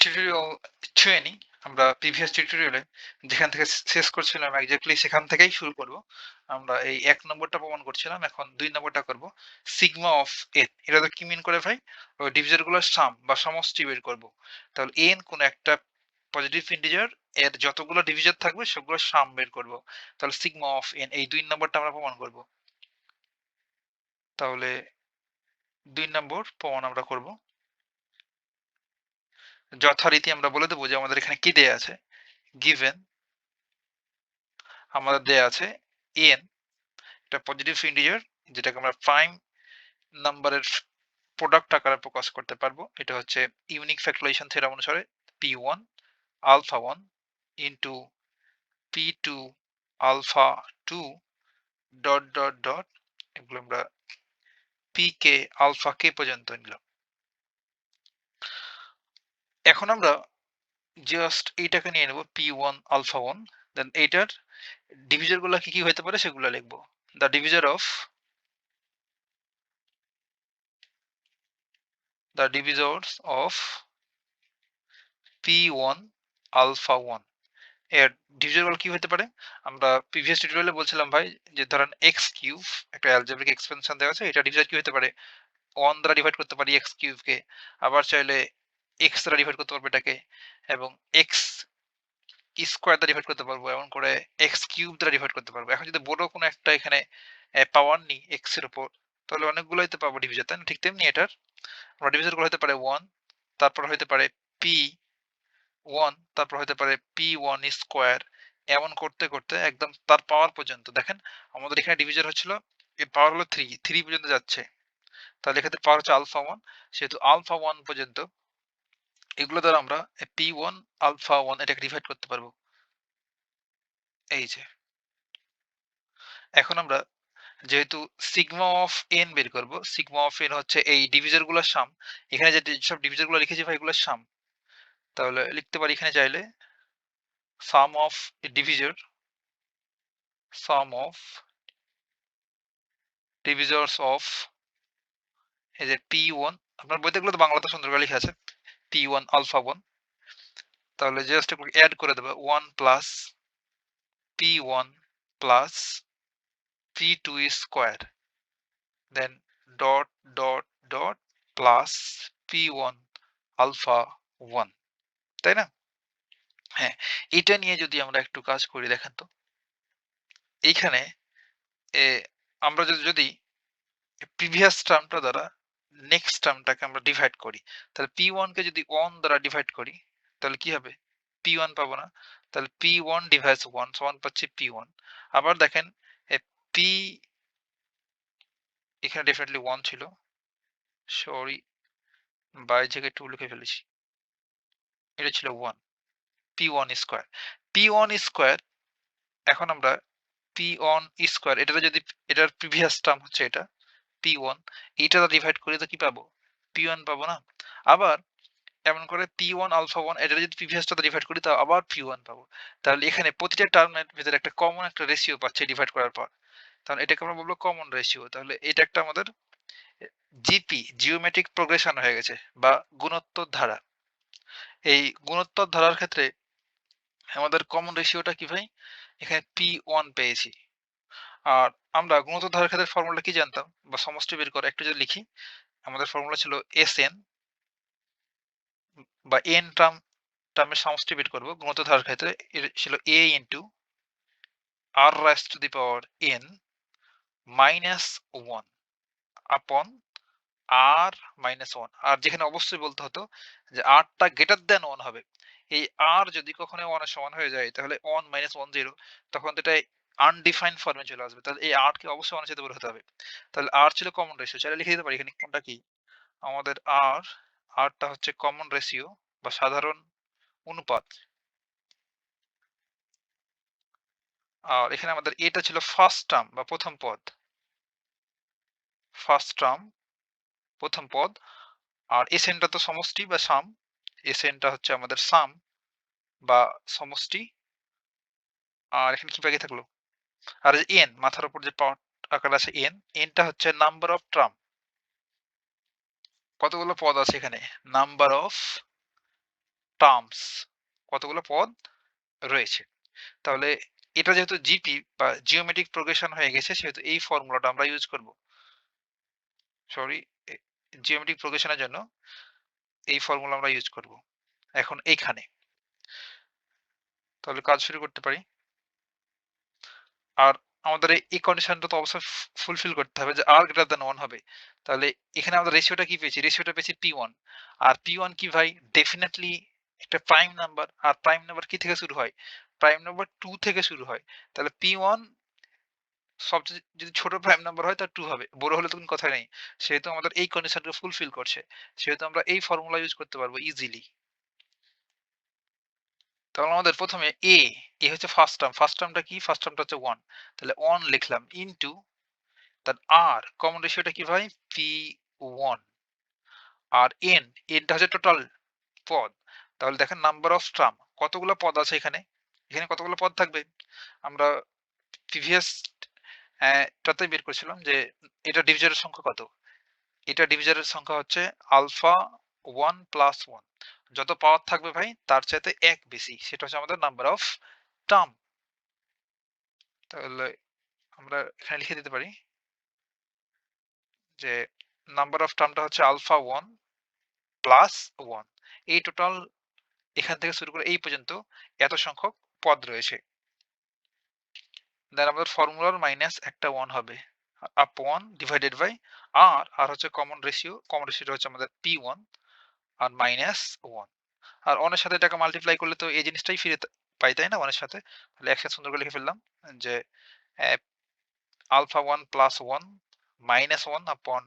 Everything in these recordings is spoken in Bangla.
টিউটোরিয়াল ট্রেনিং আমরা প্রিভিয়াস টিউটোরিয়ালে যেখান থেকে শেষ করছিলাম একজাক্টলি সেখান থেকেই শুরু করব। আমরা এই এক নম্বরটা প্রমাণ করছিলাম, এখন দুই নম্বরটা করব। সিগমা অফ এন এটা তো কি মিন করে ভাই? ওই ডিভিজারগুলোর সাম বা সমষ্টি বের করব। তাহলে এন কোন একটা পজিটিভ ইন্টিজার এর যতগুলো ডিভিজার থাকবে সবগুলো সাম বের করব। তাহলে সিগমা অফ এন এই দুই নম্বরটা আমরা প্রমাণ করব। তাহলে দুই নম্বর প্রমাণ আমরা করব। যথারীতি আমরা বলে দেবো যে আমাদের এখানে কি দেয়া আছে? গিভেন আমাদের দেয়া আছে এন এটা পজিটিভ ইন্টিজার যেটাকে আমরা প্রাইম নাম্বারের প্রোডাক্ট আকারে প্রকাশ করতে পারব। এটা হচ্ছে ইউনিক ফ্যাক্টরাইজেশন থিওরাম অনুসারে P one alpha one into P two alpha two dot dot dot এগুলো আমরা পি কে আলফা কে পর্যন্ত নিলাম। এখন আমরা জাস্ট এইটাকে নিয়ে নেব P one alpha one then এইটার ডিভিজারগুলো কি কি হতে পারে সেগুলো লিখব। The divisor of the divisors of P one alpha ওয়ানের ডিভিজারগুলো কি হতে পারে? আমরা প্রিভিয়াস টিউটোরিয়ালে বলছিলাম ভাই যে ধরেন এক্স কিউব একটা অ্যালজেব্রিক এক্সপেনশন দেওয়া আছে, এটা ডিভিজার কি হতে পারে? ওয়ান দ্বারা ডিভাইড করতে পারি এক্স কিউবকে আবার চাইলে এক্স দ্বারা ডিভাইড করতে পারব এটাকে এবং এক্স স্কোয়ার দ্বারা ডিভাইড করতে পারব, এমন করে এক্স কিউব দ্বারা ডিভাইড করতে পারব। এখন যদি বড় কোনো একটা এখানে পাওয়ার নিই এক্সের উপর, তাহলে অনেকগুলো হতে পারব ডিভিজার তাই না? ঠিক তেমনি এটার, আমরা গুলো হতে পারে ওয়ান তারপর হতে পারে পি ওয়ান তারপর হতে পারে পি ওয়ান স্কোয়ার এমন করতে করতে একদম তার পাওয়ার পর্যন্ত। দেখেন, আমাদের এখানে ডিভিজার হচ্ছিল, এর পাওয়ার হলো থ্রি থ্রি পর্যন্ত যাচ্ছে। তাহলে এক্ষেত্রে পাওয়ার হচ্ছে আলফা ওয়ান সেহেতু আলফা ওয়ান পর্যন্ত এগুলো দ্বারা আমরা পি ওয়ান আলফা ওয়ান এটাকে ডিভাইড করতে পারব। এই যে। এখন আমরা যেহেতু সিগমা অফ এন বের করব সিগমা অফ এন হচ্ছে এই ডিভিজারগুলোর সাম এখানে যে সব ডিভিজারগুলো লিখেছি ভাই, এগুলোর সাম তাহলে লিখতে পারি এখানে চাইলে sum of divisor sum of divisors of এই যে পি ওয়ান আপনার বইতে গুলো তো বাংলাতে সুন্দর করে লেখা আছে। পি ওয়ান আলফা ওয়ান তাহলে জাস্ট একটু অ্যাড করে দেবে one plus P one plus P two square then dot dot dot plus P one alpha one তাই না? হ্যাঁ এটা নিয়ে যদি আমরা একটু কাজ করি, দেখেন তো। এইখানে আমরা যদি যদি প্রিভিয়াস টার্মটা দ্বারা নেক্সট টার্মটাকে আমরা ডিভাইড করি। তাহলে পি ওয়ানকে যদি ওয়ান দ্বারা ডিভাইড করি, তাহলে কি হবে? পি ওয়ান পাবো না। তাহলে P one divides one one পাচ্ছি পি ওয়ান আবার দেখেন পি এখানে ডেফিনেটলি ওয়ান ছিল। সরি বাই জায়গায় টু লিখে ফেলেছি। এটা ছিল one P one square P one square এখন আমরা পি ওয়ান স্কোয়ার এটা যদি, এটার প্রিভিয়াস টার্ম হচ্ছে এটা পি ওয়ান এইটা ডিভাইড করি তো কি পাবো? পি ওয়ান পাবো না। আবার এমন করে পি ওয়ান আলফা ওয়ান এটা যদি প্রিভিয়াসটা ডিভাইড করি তাও আবার পি ওয়ান পাবো। তাহলে এখানে প্রতিটা টার্মের ভিতরে একটা কমন একটা রেশিও পাচ্ছে ডিভাইড করার পর। তাহলে এটাকে আমরা বলব কমন রেশিও তাহলে এটা একটা আমাদের জিপি জিওমেট্রিক প্রোগ্রেশন হয়ে গেছে, বা গুণোত্তর ধারা। এই গুণোত্তর ধারার ক্ষেত্রে আমাদের কমন রেশিওটা কি ভাই? এখানে পি ওয়ান পেয়েছি। আর আমরা গুণোত্তর ধারার ক্ষেত্রে ফর্মুলা কি জানতাম? বা সমষ্টি বের করে, একটু যদি লিখি। আমাদের ফর্মুলা ছিল এস এন বা এন টার্ম টার্মের সমষ্টি বের করব। গুণোত্তর ধারার ক্ষেত্রে ছিল A into R raise to the power N minus one upon R minus one আর যেখানে অবশ্যই বলতে হতো যে আরটা গ্রেটার দেন ওয়ান হবে। এই আর যদি কখনো ওয়ানের সমান হয়ে যায়, তাহলে ওয়ান মাইনাস ওয়ান জিরো তখন তো এটাই আনডিফাইন্ড ফর্মে চলে আসবে। তাহলে এই আর কে অবশ্যই ওয়ানের সাথে হতে হবে। তাহলে আর ছিল কমন রেশিও চাইলে লিখে দিতে পারি। এখানে কোনটা কি? আমাদের আর আরটা হচ্ছে কমন রেশিও বা সাধারণ অনুপাত। আর এখানে আমাদের এটা ছিল ফার্স্ট টার্ম বা প্রথম পদ। ফার্স্ট টার্ম প্রথম পদ। আর এসএনটা তো সমষ্টি বা সাম এসএনটা হচ্ছে আমাদের সাম বা সমষ্টি। আর এখানে কি বাকি থাকল? আর এন মাথার উপর যে পাওয়ার আকার আছে এন এনটা হচ্ছে নাম্বার অফ ট্রাম কতগুলো পদ আছে এখানে? নাম্বার অফ টার্মস কতগুলো পদ রয়েছে? তাহলে এটা যেহেতু জিপি বা জিওমেট্রিক প্রোগ্রেশন হয়ে গেছে, সেহেতু এই ফর্মুলাটা আমরা ইউজ করব। সরি জিওমেট্রিক প্রোগ্রেশনের জন্য এই ফর্মুলা আমরা ইউজ করব। এখন এইখানে তাহলে কাজ শুরু করতে পারি। আর আমাদের এই কন্ডিশনটা তো অবশ্যই ফুলফিল করতে হবে যে আর গ্রেটার দেন ওয়ান হবে। তাহলে এখানে আমাদের রেশিওটা কি পেয়েছি? রেশিওটা পেয়েছি পি ওয়ান আর পি ওয়ান কি ভাই? ডেফিনেটলি একটা প্রাইম নাম্বার আর প্রাইম নাম্বার কি থেকে শুরু হয়? প্রাইম নাম্বার টু থেকে শুরু হয়। তাহলে পি ওয়ান সবচেয়ে যদি ছোট প্রাইম নাম্বার হয়, তার টু হবে। বড় হলে তো কোনো কথা নেই। সেহেতু আমাদের এই কন্ডিশনটা ফুলফিল করছে। সেহেতু আমরা এই ফর্মুলা ইউজ করতে পারব ইজিলি তাহলে আমাদের প্রথমে এ এ হচ্ছে ফার্স্ট টার্ম ফার্স্ট টার্মটা কি? ফার্স্ট টার্মটা হচ্ছে ওয়ান তাহলে ওয়ান লিখলাম ইনটু তার আর কমন রেশিওটা কি ভাই? পি ওয়ান আর এন এনটা হচ্ছে টোটাল পদ. তাহলে দেখেন নাম্বার অফ ট্রাম কতগুলো পদ আছে এখানে? এখানে কতগুলো পদ থাকবে? আমরা প্রিভিয়াস টাতে বের করেছিলাম যে এটা ডিভিজারের সংখ্যা কত? এটা ডিভিজারের সংখ্যা হচ্ছে আলফা ওয়ান প্লাস ওয়ান যত পাওয়ার থাকবে ভাই, তার চাইতে এক বেশি। সেটা হচ্ছে আমাদের নাম্বার অফ টার্ম তাহলে আমরা এখানে লিখে দিতে পারি যে নাম্বার অফ টার্মটা হচ্ছে আলফা ওয়ান প্লাস ওয়ান এই টোটাল এখান থেকে শুরু করে এই পর্যন্ত এত সংখ্যক পদ রয়েছে। দেন আমাদের ফর্মুলার মাইনাস একটা ওয়ান হবে। Up one divided by R R হচ্ছে কমন রেশিও কমন রেশিওটা হচ্ছে আমাদের P one R minus one আর ওয়ানের সাথে এটাকে মাল্টিপ্লাই করলে তো এই জিনিসটাই ফিরে পাই, তাই না? ওয়ানের সাথে? তাহলে একসাথে সুন্দর করে লিখে ফেললাম যে alpha one plus one minus one upon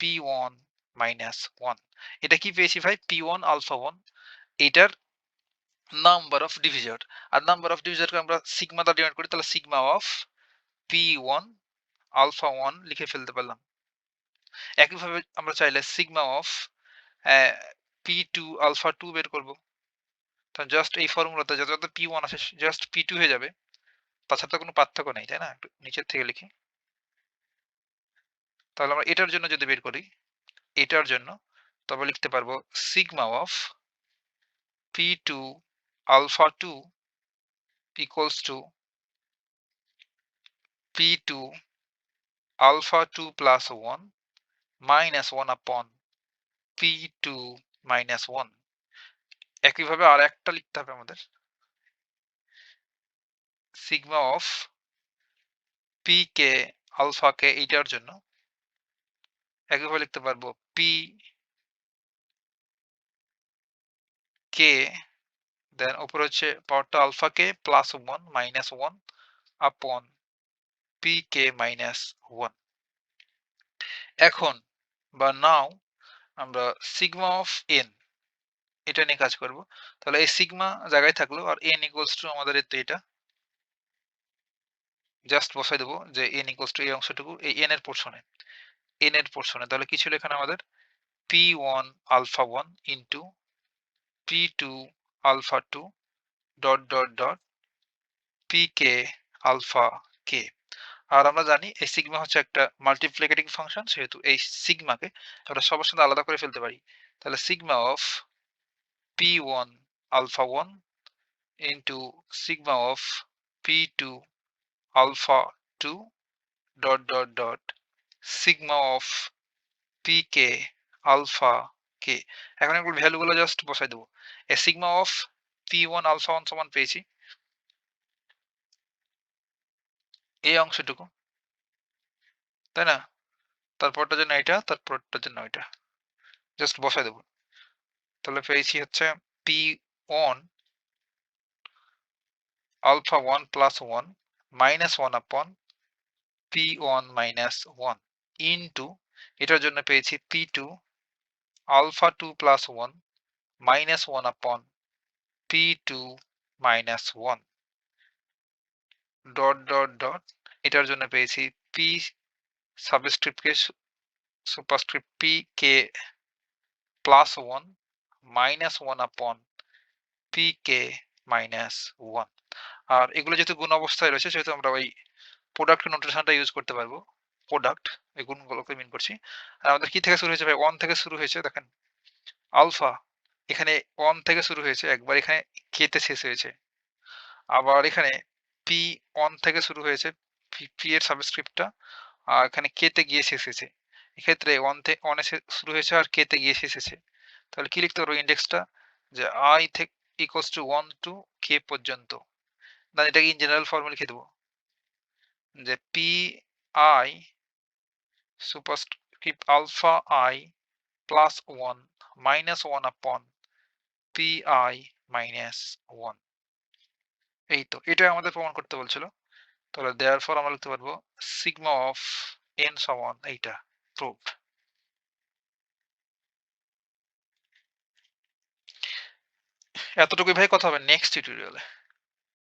P one minus one এটা কি পেয়েছি ভাই? পি ওয়ান আলফা ওয়ান এটার নাম্বার অফ ডিভিজার আর নাম্বার অফ ডিভিজারকে আমরা সিগমা দ্বারা ডিভাইড করি, তাহলে sigma of P one alpha one লিখে ফেলতে পারলাম। একইভাবে আমরা চাইলে sigma of P two alpha two বের করব। জাস্ট এই ফর্মুলাতে যত যত পি ওয়ান আছে জাস্ট পি টু হয়ে যাবে। তাছাড়া তো কোনো পার্থক্য নেই, তাই না? একটু নিচের থেকে লিখি। তাহলে আমরা এটার জন্য যদি বের করি, এটার জন্য তবে লিখতে পারব sigma of P two alpha two equals to P two alpha two plus one minus one upon P two minus one একইভাবে আর একটা লিখতে হবে আমাদের। Sigma of P K alpha K এইটার জন্য একইভাবে লিখতে পারব পি কে দেন উপরে হচ্ছে পাওয়ারটা alpha K plus one minus one upon P K minus one এখন বা নাও আমরা সিগমা অফ এন এটা নিয়ে কাজ করব। তাহলে এই সিগমা জায়গায় থাকল আর এন ইকুয়ালস টু আমাদের তো এটা। জাস্ট বসাই দেবো যে এন ইকুয়ালস টু এই অংশটুকু, এই এন এর পোর্শনে এন এর পোর্শনে তাহলে কি ছিল এখানে আমাদের? P one alpha one into P two alpha two dot dot dot P K alpha K আর আমরা জানি এই সিগমা হচ্ছে একটা মাল্টিপ্লিকেটিং ফাংশন সেহেতু এই সিগমাকে আমরা সবার সাথে আলাদা করে ফেলতে পারি। তাহলে sigma of P one alpha one into sigma of P two alpha two dot dot dot sigma of P K alpha K এখন এগুলো ভ্যালুগুলো জাস্ট বসাই দেবো। এ sigma of P one alpha one সমান পেয়েছি। এই অংশটুকু। তাই না? তারপরটার জন্য এটা তারপরটার জন্য এটা জাস্ট বসাই দেবো। তাহলে পেয়েছি হচ্ছে P one alpha one plus one minus one upon P one minus one into এটার জন্য পেয়েছি P two alpha two plus one minus one upon P two minus one dot dot dot এটার জন্য পেয়েছি P সাবস্ক্রিপ্টকে superscript P K plus one minus one upon P K minus one আর এগুলো যেহেতু গুণ অবস্থায় রয়েছে, সেহেতু আমরা ওই প্রোডাক্ট নোটেশনটা ইউজ করতে পারব। প্রোডাক্ট এই গুণগুলোকে মিন করছি। আর আমাদের কি থেকে শুরু হয়েছে ভাই? ওয়ান থেকে শুরু হয়েছে, দেখেন। আলফা এখানে ওয়ান থেকে শুরু হয়েছে, একবার এখানে কে তে শেষ হয়েছে। আবার এখানে পি 1 থেকে শুরু হয়েছে পি, এর সাবস্ক্রিপ্টটা আর এখানে কে তে গিয়ে শেষ হয়েছে। এক্ষেত্রে 1 থে 1 এ শে শুরু হয়েছে আর কে তে গিয়ে শেষ হয়েছে। তাহলে কি লিখতে পারব ইনডেক্সটা যে i থেক ইকুয়ালস টু 1 টু কে পর্যন্ত। না এটাকে ইন জেনারেল ফর্মে লিখে দেব। যে P i superscript alpha i plus 1 minus 1 upon P i minus 1 এই তো এটা আমাদের প্রমাণ করতে বলছিল। তাহলে দেয়ার ফর আমরা লিখতে পারব সিগমা অফ এন সমান এইটা প্রুফ এতটুকুই ভাই, কথা হবে নেক্সট টিউটোরিয়ালে।